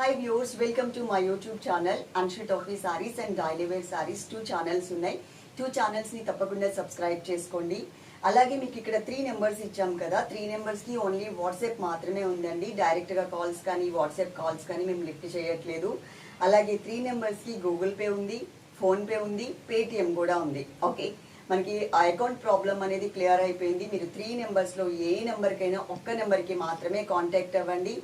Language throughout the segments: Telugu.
Hi viewers welcome to my YouTube channel Anshu toffee sarees and daily wear sarees two channels ఉన్నాయి. టూ ఛానల్స్ని తప్పకుండా సబ్స్క్రైబ్ చేసుకోండి. అలాగే మీకు ఇక్కడ త్రీ నెంబర్స్ ఇచ్చాం కదా. త్రీ నెంబర్స్కి ఓన్లీ వాట్సాప్ మాత్రమే ఉందండి. డైరెక్ట్గా కాల్స్ కానీ వాట్సాప్ కాల్స్ కానీ మేము లిఫ్ట్ చేయట్లేదు. అలాగే త్రీ నెంబర్స్కి గూగుల్ పే ఉంది ఫోన్పే ఉంది పేటిఎం కూడా ఉంది. ఓకే మనకి అకౌంట్ ప్రాబ్లం అనేది క్లియర్ అయిపోయింది. మీరు త్రీ నెంబర్స్లో ఏ నెంబర్కైనా ఒక్క నెంబర్కి మాత్రమే కాంటాక్ట్ అవ్వండి.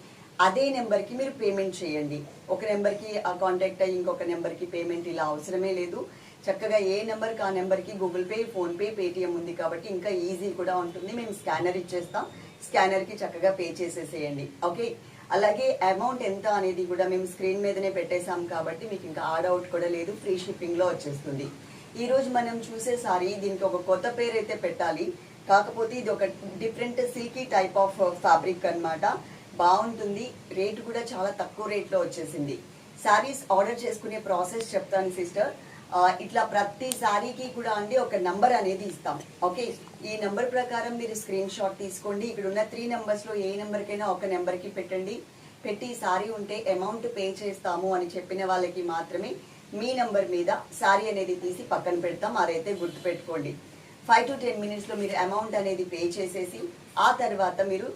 అదే నెంబర్కి మీరు పేమెంట్ చేయండి. ఒక నెంబర్కి ఆ కాంటాక్ట్ అయ్యి ఇంకొక నెంబర్కి పేమెంట్ ఇలా అవసరమే లేదు. చక్కగా ఏ నెంబర్కి ఆ నెంబర్కి గూగుల్ పే ఫోన్పే పేటిఎం ఉంది కాబట్టి ఇంకా ఈజీ కూడా ఉంటుంది. మేము స్కానర్ ఇచ్చేస్తాం. స్కానర్కి చక్కగా పే చేసేసేయండి. ఓకే? అలాగే అమౌంట్ ఎంత అనేది కూడా మేము స్క్రీన్ మీదనే పెట్టేశాం కాబట్టి మీకు ఇంకా ఆ డౌట్ కూడా లేదు. ఫ్రీ షిప్పింగ్లో వచ్చేస్తుంది. ఈరోజు మనం చూసే సారీ దీనికి ఒక కొత్త పేరు అయితే పెట్టాలి. కాకపోతే ఇది ఒక different silky type of fabric అన్నమాట. బాగుంటుంది. రేట్ కూడా చాలా తక్కువ రేట్లో వచ్చేసింది. శారీస్ ఆర్డర్ చేసుకునే ప్రాసెస్ చెప్తాను సిస్టర్. ఇట్లా ప్రతి సారీకి కూడా అండి ఒక నంబర్ అనేది ఇస్తాం. ఓకే? ఈ నంబర్ ప్రకారం మీరు స్క్రీన్ షాట్ తీసుకోండి. ఇక్కడ ఉన్న త్రీ నెంబర్స్లో ఏ నెంబర్కైనా ఒక నెంబర్కి పెట్టండి. పెట్టి శారీ ఉంటే అమౌంట్ పే చేస్తాము అని చెప్పిన వాళ్ళకి మాత్రమే మీ నంబర్ మీద శారీ అనేది తీసి పక్కన పెడతాం. అదైతే గుర్తుపెట్టుకోండి. ఫైవ్ టు టెన్ మినిట్స్లో మీరు అమౌంట్ అనేది పే చేసేసి ఆ తర్వాత మీరు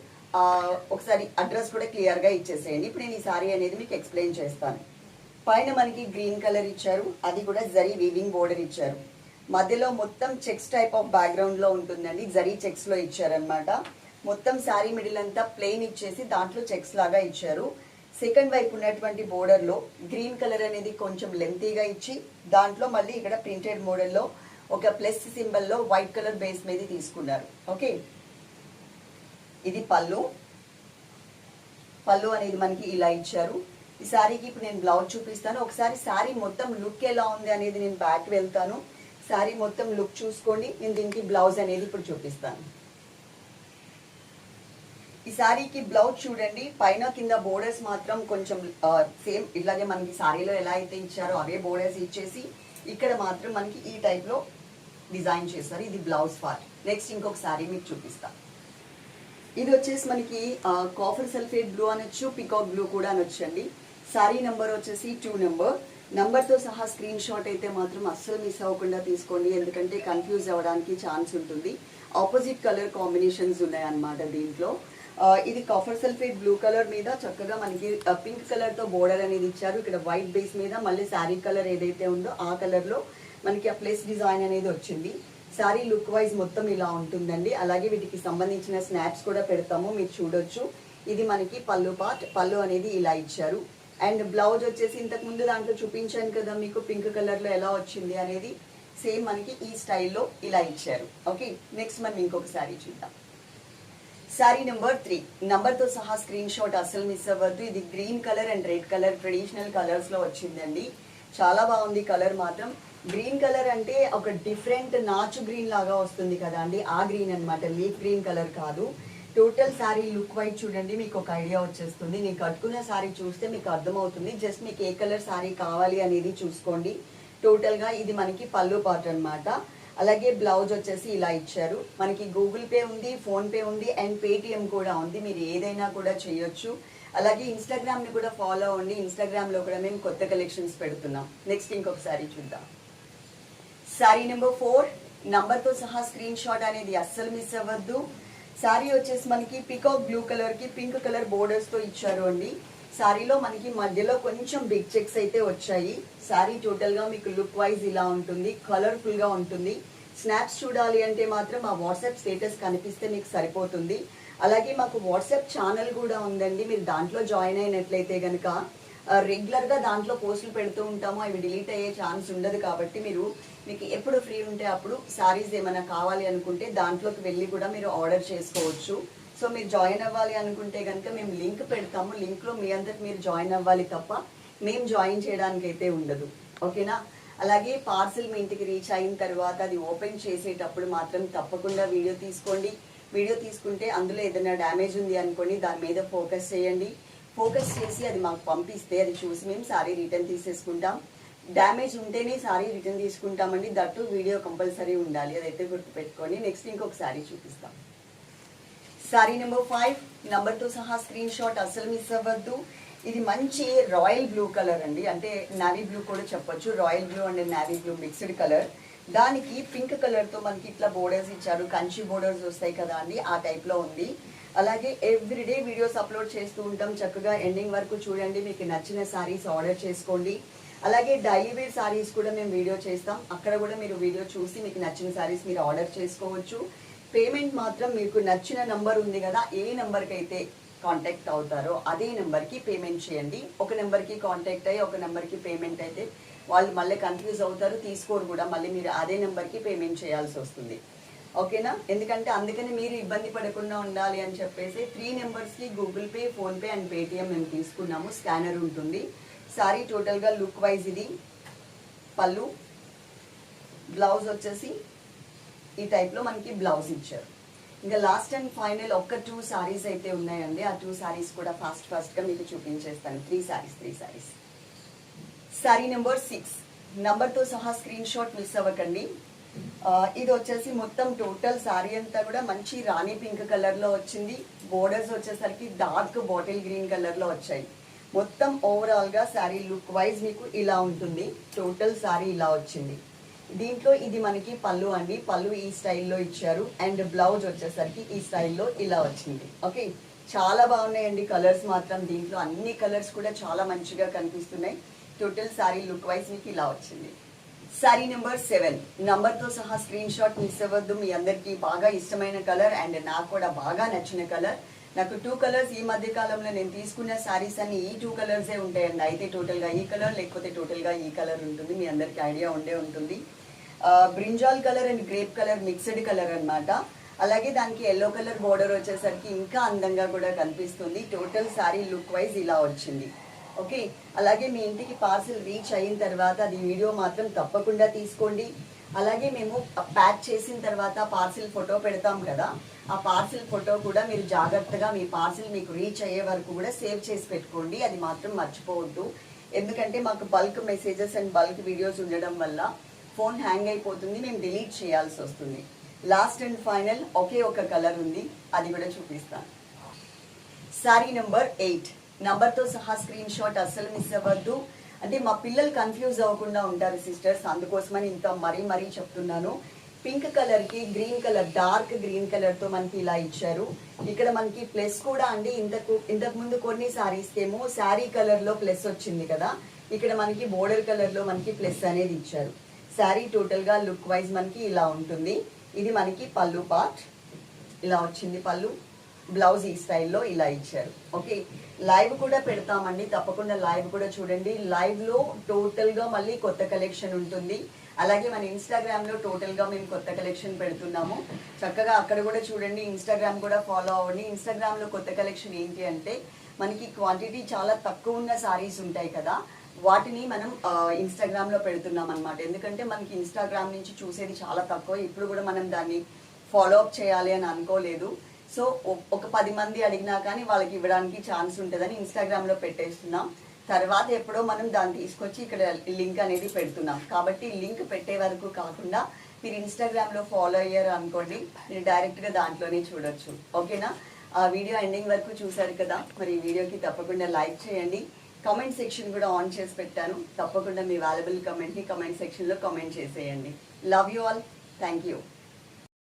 ఒకసారి అడ్రస్ కూడా క్లియర్గా ఇచ్చేసేయండి. ఇప్పుడు నేను ఈ సారీ అనేది మీకు ఎక్స్ప్లెయిన్ చేస్తాను. పైన మనకి గ్రీన్ కలర్ ఇచ్చారు అది కూడా జరీ వీవింగ్ బోర్డర్ ఇచ్చారు. మధ్యలో మొత్తం చెక్స్ టైప్ ఆఫ్ బ్యాక్గ్రౌండ్లో ఉంటుందండి జరీ చెక్స్లో ఇచ్చారనమాట మొత్తం శారీ మిడిల్ అంతా ప్లెయిన్ ఇచ్చేసి దాంట్లో చెక్స్ లాగా ఇచ్చారు. సెకండ్ వైపు ఉన్నటువంటి బోర్డర్లో గ్రీన్ కలర్ అనేది కొంచెం లెంతీగా ఇచ్చి దాంట్లో మళ్ళీ ఇక్కడ ప్రింటెడ్ మోడల్లో ఒక ప్లస్ సింబల్లో వైట్ కలర్ బేస్ మీద తీసుకున్నారు. ఓకే? ఇది పళ్ళు. పళ్ళు అనేది మనకి ఇలా ఇచ్చారు. ఈ శారీకి ఇప్పుడు నేను బ్లౌజ్ చూపిస్తాను. ఒకసారి శారీ మొత్తం లుక్ ఎలా ఉంది అనేది నేను బ్యాక్ వెళ్తాను. శారీ మొత్తం లుక్ చూసుకోండి. నేను దీనికి బ్లౌజ్ అనేది ఇప్పుడు చూపిస్తాను. ఈ శారీకి బ్లౌజ్ చూడండి. పైన కింద బోర్డర్స్ మాత్రం కొంచెం సేమ్ ఇట్లాగే మనకి శారీలో ఎలా అయితే ఇచ్చారో అవే బోర్డర్స్ ఇచ్చేసి ఇక్కడ మాత్రం మనకి ఈ టైప్లో డిజైన్ చేస్తారు. ఇది బ్లౌజ్ పార్ట్ నెక్స్ట్ ఇంకొక శారీ మీకు చూపిస్తాను ఇది వచ్చేసి మనకి కాఫర్ సల్ఫేట్ బ్లూ అనొచ్చు పికాక్ బ్లూ కూడా అనొచ్చు అండి. సారీ నెంబర్ వచ్చేసి టూ నెంబర్ నెంబర్తో సహా స్క్రీన్ షాట్ అయితే మాత్రం అస్సలు మిస్ అవ్వకుండా తీసుకోండి. ఎందుకంటే కన్ఫ్యూజ్ అవ్వడానికి ఛాన్స్ ఉంటుంది. ఆపోజిట్ కలర్ కాంబినేషన్స్ ఉన్నాయన్నమాట దీంట్లో. ఇది కాఫర్ సల్ఫేట్ బ్లూ కలర్ మీద చక్కగా మనకి పింక్ కలర్తో బోర్డర్ అనేది ఇచ్చారు. ఇక్కడ వైట్ బేస్ మీద మళ్ళీ శారీ కలర్ ఏదైతే ఉందో ఆ కలర్లో మనకి ఆ ప్లేస్ డిజైన్ అనేది వచ్చింది. శారీ లుక్ వైజ్ మొత్తం ఇలా ఉంటుందండి. అలాగే వీటికి సంబంధించిన స్నాప్స్ కూడా పెడతాము. మీరు చూడొచ్చు. ఇది మనకి పళ్ళు పార్ట్ పళ్ళు అనేది ఇలా ఇచ్చారు. అండ్ బ్లౌజ్ వచ్చేసి ఇంతకు ముందు దాంట్లో చూపించాను కదా మీకు పింక్ కలర్లో ఎలా వచ్చింది అనేది సేమ్ మనకి ఈ స్టైల్లో ఇలా ఇచ్చారు. ఓకే నెక్స్ట్ మనం ఇంకొక శారీ చూద్దాం. శారీ నెంబర్ త్రీ తో సహా స్క్రీన్ షాట్ అస్సలు మిస్ అవ్వద్దు. ఇది green colour and red colour traditional కలర్స్లో వచ్చిందండి. చాలా బాగుంది కలర్ మాత్రం. గ్రీన్ కలర్ అంటే ఒక డిఫరెంట్ నాచు గ్రీన్ లాగా వస్తుంది కదా అండి ఆ గ్రీన్ అన్నమాట. లీఫ్ గ్రీన్ కలర్ కాదు. టోటల్ శారీ లుక్ వైజ్ చూడండి మీకు ఒక ఐడియా వచ్చేస్తుంది. నేను కట్టుకున్న శారీ చూస్తే మీకు అర్థమవుతుంది. జస్ట్ మీకు ఏ కలర్ శారీ కావాలి అనేది చూసుకోండి. టోటల్గా ఇది మనకి పళ్ళు పార్ట్ అనమాట అలాగే బ్లౌజ్ వచ్చేసి ఇలా ఇచ్చారు. మనకి గూగుల్ పే ఉంది ఫోన్పే ఉంది అండ్ పేటిఎం కూడా ఉంది. మీరు ఏదైనా కూడా చేయొచ్చు. అలాగే ఇన్స్టాగ్రామ్ని కూడా ఫాలో అవ్వండి. ఇన్స్టాగ్రామ్లో కూడా మేము కొత్త కలెక్షన్స్ పెడుతున్నాం. నెక్స్ట్ ఇంకొకసారి చూద్దాం. శారీ నెంబర్ ఫోర్ నంబర్తో సహా స్క్రీన్ షాట్ అనేది అస్సలు మిస్ అవ్వద్దు. శారీ వచ్చేసి మనకి పికాక్ బ్లూ కలర్కి పింక్ కలర్ బోర్డర్స్తో ఇచ్చారు అండి. శారీలో మనకి మధ్యలో కొంచెం బిగ్ చెక్స్ అయితే వచ్చాయి. శారీ టోటల్గా మీకు లుక్ వైజ్ ఇలా ఉంటుంది కలర్ఫుల్గా ఉంటుంది. స్నాప్స్ చూడాలి అంటే మాత్రం మా వాట్సాప్ స్టేటస్ కనిపిస్తే మీకు సరిపోతుంది. అలాగే మాకు వాట్సాప్ ఛానల్ కూడా ఉందండి. మీరు దాంట్లో జాయిన్ అయినట్లయితే కనుక రెగ్యులర్గా దాంట్లో పోస్టులు పెడుతూ ఉంటాము. అవి డిలీట్ అయ్యే ఛాన్స్ ఉండదు కాబట్టి మీరు మీకు ఎప్పుడు ఫ్రీ ఉంటే అప్పుడు శారీస్ ఏమైనా కావాలి అనుకుంటే దాంట్లోకి వెళ్ళి కూడా మీరు ఆర్డర్ చేసుకోవచ్చు. సో మీరు జాయిన్ అవ్వాలి అనుకుంటే కనుక మేము లింక్ పెడతాము. లింక్లో మీ అందరికి మీరు జాయిన్ అవ్వాలి తప్ప మేము జాయిన్ చేయడానికి అయితే ఉండదు. ఓకేనా? అలాగే పార్సిల్ మీ ఇంటికి రీచ్ అయిన తర్వాత అది ఓపెన్ చేసేటప్పుడు మాత్రం తప్పకుండా వీడియో తీసుకోండి. వీడియో తీసుకుంటే అందులో ఏదైనా డ్యామేజ్ ఉంది అనుకోండి దాని మీద ఫోకస్ చేయండి. ఫోకస్ చేసి అది మాకు పంపిస్తే అది చూసి మేము సారీ రిటర్న్ తీసేసుకుంటాం. డ్యామేజ్ ఉంటేనే సారీ రిటర్న్ తీసుకుంటామండి. దట్టు వీడియో కంపల్సరీ ఉండాలి. అదైతే గుర్తుపెట్టుకొని నెక్స్ట్ ఇంకొక సారీ చూపిస్తాం. సారీ నెంబర్ ఫైవ్ నెంబర్తో సహా స్క్రీన్ షాట్ అస్సలు మిస్ అవ్వద్దు. ఇది మంచి రాయల్ బ్లూ కలర్ అండి. అంటే నావీ బ్లూ కూడా చెప్పొచ్చు. Royal blue and navy blue mixed colour. దానికి పింక్ కలర్తో మనకి ఇట్లా బోర్డర్స్ ఇచ్చారు. కంచి బోర్డర్స్ వస్తాయి కదా అండి. ఆ టైప్లో ఉంది. అలాగే ఎవ్రీడే వీడియోస్ అప్లోడ్ చేస్తూ ఉంటాం. చక్కగా ఎండింగ్ వరకు చూడండి. మీకు నచ్చిన సారీస్ ఆర్డర్ చేసుకోండి. అలాగే డైలీ వేర్ సారీస్ కూడా మేము వీడియో చేస్తాం. అక్కడ కూడా మీరు వీడియో చూసి మీకు నచ్చిన సారీస్ మీరు ఆర్డర్ చేసుకోవచ్చు. పేమెంట్ మాత్రం మీకు నచ్చిన నంబర్ ఉంది కదా ఏ నెంబర్కి అయితే కాంటాక్ట్ అవుతారో అదే నెంబర్కి పేమెంట్ చేయండి. ఒక నెంబర్కి కాంటాక్ట్ అయ్యి ఒక నెంబర్కి పేమెంట్ అయితే వాళ్ళు మళ్ళీ కన్ఫ్యూజ్ అవుతారు. తీసుకోరు కూడా మళ్ళీ మీరు అదే నెంబర్కి పేమెంట్ చేయాల్సి వస్తుంది. ఓకేనా? ఎందుకంటే అందుకని మీరు ఇబ్బంది పడకుండా ఉండాలి అని చెప్పేసి త్రీ నెంబర్స్కి Google Pay PhonePe and Paytm మేము తీసుకున్నాము. స్కానర్ ఉంటుంది. సారీ టోటల్గా లుక్ వైజ్ ఇది. పళ్ళు. బ్లౌజ్ వచ్చేసి ఈ టైప్లో మనకి బ్లౌజ్ ఇచ్చారు. ఇంకా లాస్ట్ అండ్ ఫైనల్ ఒక్క టూ సారీస్ అయితే ఉన్నాయండి. ఆ టూ సారీస్ కూడా ఫాస్ట్ ఫాస్ట్గా మీకు చూపించేస్తాను. Three sarees three sarees saree number six నంబర్తో సహా స్క్రీన్ షాట్ మిస్ అవ్వకండి. ఇది వచ్చేసి మొత్తం టోటల్ సారీ అంతా కూడా మంచి రాణి పింక్ కలర్లో వచ్చింది. బోర్డర్స్ వచ్చేసరికి డార్క్ బాటిల్ గ్రీన్ కలర్లో వచ్చాయి. మొత్తం ఓవరాల్గా శారీ లుక్ వైజ్ మీకు ఇలా ఉంటుంది. టోటల్ సారీ ఇలా వచ్చింది. దీంట్లో ఇది మనకి పళ్ళు అండి. పళ్ళు ఈ స్టైల్లో ఇచ్చారు. అండ్ బ్లౌజ్ వచ్చేసరికి ఈ స్టైల్లో ఇలా వచ్చింది. ఓకే చాలా బాగున్నాయండి కలర్స్ మాత్రం. దీంట్లో అన్ని కలర్స్ కూడా చాలా మంచిగా కనిపిస్తున్నాయి. టోటల్ సారీ లుక్ వైజ్ మీకు ఇలా వచ్చింది. సారీ నెంబర్ సెవెన్తో సహా స్క్రీన్ షాట్ మిస్ అవ్వద్దు మీ అందరికీ బాగా ఇష్టమైన కలర్ అండ్ నాకు కూడా బాగా నచ్చిన కలర్ నాకు టూ కలర్స్ ఈ మధ్య కాలంలో నేను తీసుకున్న సారీస్ అన్ని ఈ టూ కలర్సే ఉంటాయండి. అయితే టోటల్గా ఈ కలర్ లేకపోతే టోటల్గా ఈ కలర్ ఉంటుంది. మీ అందరికీ ఐడియా ఉండే ఉంటుంది. Brinjal colour and grape colour mixed colour అన్నమాట. అలాగే దానికి ఎల్లో కలర్ బోర్డర్ వచ్చేసరికి ఇంకా అందంగా కూడా కనిపిస్తుంది. టోటల్ సారీ లుక్ వైజ్ ఇలా వచ్చింది. ఓకే? అలాగే మీ ఇంటికి పార్సిల్ రీచ్ అయిన తర్వాత అది వీడియో మాత్రం తప్పకుండా తీసుకోండి. అలాగే మేము ప్యాక్ చేసిన తర్వాత పార్సిల్ ఫోటో పెడతాం కదా ఆ పార్సిల్ ఫోటో కూడా మీరు జాగ్రత్తగా మీ పార్సిల్ మీకు రీచ్ అయ్యే వరకు కూడా సేవ్ చేసి పెట్టుకోండి. అది మాత్రం మర్చిపోవద్దు. ఎందుకంటే మాకు bulk messages and bulk videos ఉండడం వల్ల ఫోన్ హ్యాంగ్ అయిపోతుంది మేము డిలీట్ చేయాల్సి వస్తుంది. లాస్ట్ అండ్ ఫైనల్ ఒకే ఒక కలర్ ఉంది అది కూడా చూపిస్తాను. Saree number eight. నెంబర్తో సహా స్క్రీన్ షాట్ అస్సలు మిస్ అవ్వద్దు. అంటే మా పిల్లలు కన్ఫ్యూజ్ అవ్వకుండా ఉంటారు సిస్టర్స్ అందుకోసమని ఇంత మరీ మరీ చెప్తున్నాను. పింక్ కలర్కి గ్రీన్ కలర్ డార్క్ గ్రీన్ కలర్తో మనకి ఇలా ఇచ్చారు. ఇక్కడ మనకి ప్లస్ కూడా అండి. ఇంతకు ఇంతకు ముందు కొన్ని సారీస్ ఏమో శారీ కలర్లో ప్లస్ వచ్చింది కదా. ఇక్కడ మనకి బోర్డర్ కలర్లో మనకి ప్లస్ అనేది ఇచ్చారు. శారీ టోటల్గా లుక్ వైజ్ మనకి ఇలా ఉంటుంది. ఇది మనకి పళ్ళు పార్ట్ ఇలా వచ్చింది పళ్ళు. బ్లౌజ్ ఈ స్టైల్లో ఇలా ఇచ్చారు. ఓకే? లైవ్ కూడా పెడతామండి. తప్పకుండా లైవ్ కూడా చూడండి. లైవ్లో టోటల్గా మళ్ళీ కొత్త కలెక్షన్ ఉంటుంది. అలాగే మన ఇన్స్టాగ్రామ్లో టోటల్గా మేము కొత్త కలెక్షన్ పెడుతున్నాము. చక్కగా అక్కడ కూడా చూడండి. ఇన్స్టాగ్రామ్ కూడా ఫాలో అవ్వండి. ఇన్స్టాగ్రామ్లో కొత్త కలెక్షన్ ఏంటి అంటే మనకి క్వాంటిటీ చాలా తక్కువ ఉన్న సారీస్ ఉంటాయి కదా. వాటిని మనం ఇన్స్టాగ్రామ్లో పెడుతున్నాం అనమాట ఎందుకంటే మనకి ఇన్స్టాగ్రామ్ నుంచి చూసేది చాలా తక్కువ. ఇప్పుడు కూడా మనం దాన్ని ఫాలో అప్ చేయాలి అని అనుకోలేదు. సో ఒక పది మంది అడిగినా కానీ వాళ్ళకి ఇవ్వడానికి ఛాన్స్ ఉంటుందని ఇన్స్టాగ్రామ్లో పెట్టేస్తున్నాం. తర్వాత ఎప్పుడో మనం దాన్ని తీసుకొచ్చి ఇక్కడ లింక్ అనేది పెడుతున్నాం. కాబట్టి లింక్ పెట్టే వరకు కాకుండా మీరు ఇన్స్టాగ్రామ్లో ఫాలో అయ్యారు అనుకోండి మీరు డైరెక్ట్గా దాంట్లోనే చూడొచ్చు. ఓకేనా? ఆ వీడియో ఎండింగ్ వరకు చూసారు కదా? మరి ఈ వీడియోకి తప్పకుండా లైక్ చేయండి. కమెంట్ సెక్షన్ కూడా ఆన్ చేసి పెట్టాను. తప్పకుండా మీ వాల్యుబుల్ కమెంట్ని కమెంట్ సెక్షన్లో కమెంట్ చేసేయండి. Love you all thank you